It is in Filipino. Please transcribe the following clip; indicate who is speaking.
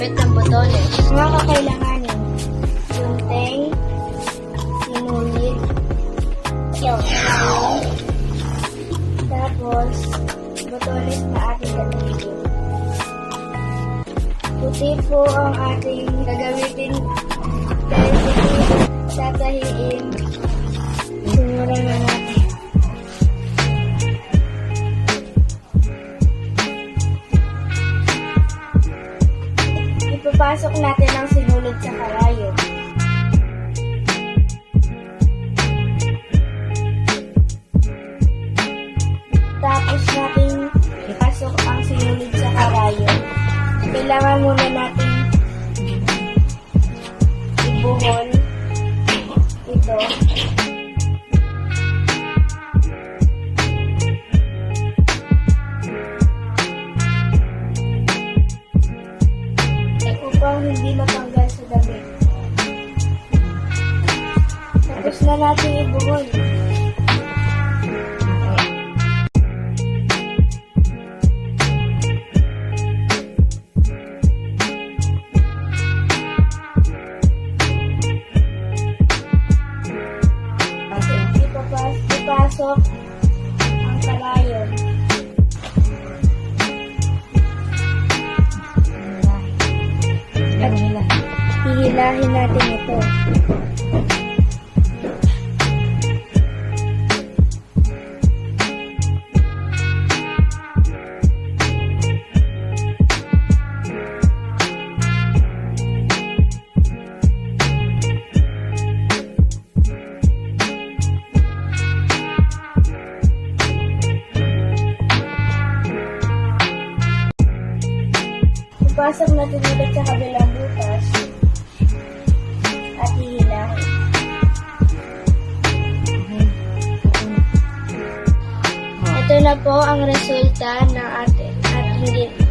Speaker 1: pagkakabit ng botones.
Speaker 2: Mga kakailanganin. Gunting, sinulid, yun, tapos, botones na ating gagamitin. Puti po ang ating gagamitin dahil tatahiin. Ipapasok natin ang sinulid sa karayo. Tapos natin ipasok ang sinulid sa karayo. Kailangan muna natin ibuhol ito. Upang hindi matanggal sa damit. Tapos na natin ibuhol. Ipapas At hihilahin natin ito. Pasok natin ulit sa kabilang butas at hihilahin. Ito na po ang resulta ng ating, ating